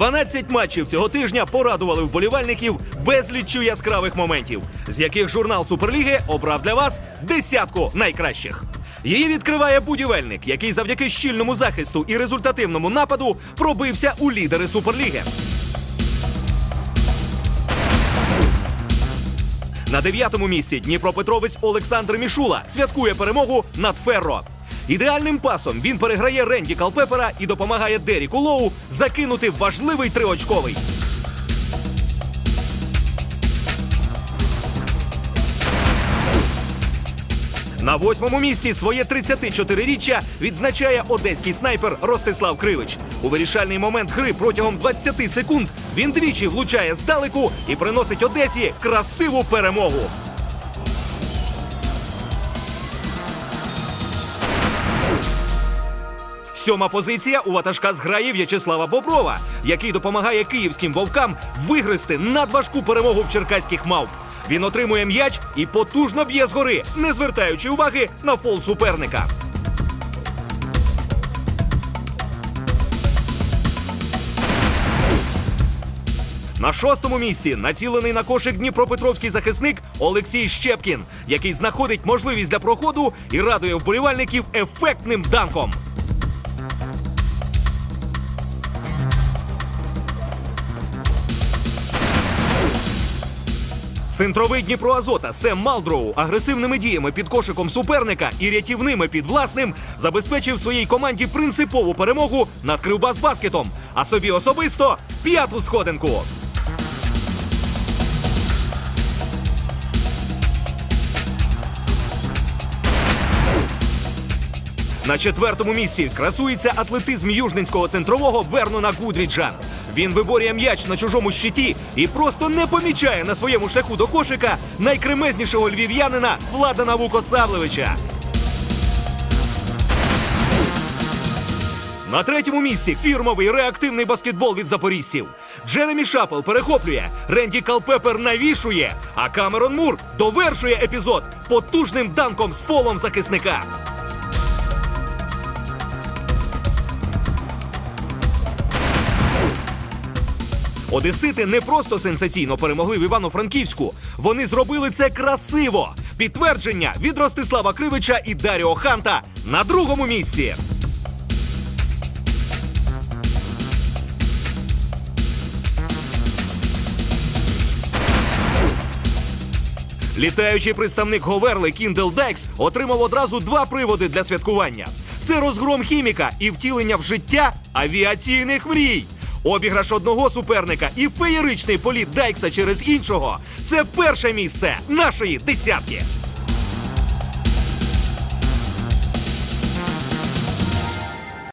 12 матчів цього тижня порадували вболівальників безліччю яскравих моментів, з яких журнал Суперліги обрав для вас десятку найкращих. Її відкриває будівельник, який завдяки щільному захисту і результативному нападу пробився у лідери Суперліги. На дев'ятому місці Дніпропетровець Олександр Мішула святкує перемогу над Ферро. Ідеальним пасом він переграє Ренді Калпепера і допомагає Деріку Лоу закинути важливий триочковий. На восьмому місці своє 34-річчя відзначає одеський снайпер Ростислав Кривич. У вирішальний момент гри протягом 20 секунд він двічі влучає здалеку і приносить Одесі красиву перемогу. Сьома позиція у ватажка зграє В'ячеслава Боброва, який допомагає київським вовкам вигризти надважку перемогу в черкаських мавп. Він отримує м'яч і потужно б'є згори, не звертаючи уваги на фол суперника. На шостому місці націлений на кошик дніпропетровський захисник Олексій Щепкін, який знаходить можливість для проходу і радує вболівальників ефектним данком. Центровий Дніпро Азота Сем Малдроу агресивними діями під кошиком суперника і рятівними під власним забезпечив своїй команді принципову перемогу над Кривбас Баскетом, а собі особисто п'яту сходинку. На четвертому місці красується атлетизм южненського центрового Вернона Гудріджа. Він виборює м'яч на чужому щиті і просто не помічає на своєму шляху до кошика найкремезнішого львів'янина Владана Вукосавлевича. На третьому місці фірмовий реактивний баскетбол від запоріжців. Джеремі Шапел перехоплює, Ренді Калпепер навішує, а Камерон Мур довершує епізод потужним данком з фолом захисника. Одесити не просто сенсаційно перемогли в Івано-Франківську. Вони зробили це красиво. Підтвердження від Ростислава Кривича і Даріо Ханта на другому місці. Літаючий представник Говерли Кіндел Декс отримав одразу два приводи для святкування: це розгром хіміка і втілення в життя авіаційних мрій. Обіграш одного суперника і феєричний політ Дайкса через іншого. Це перше місце нашої десятки.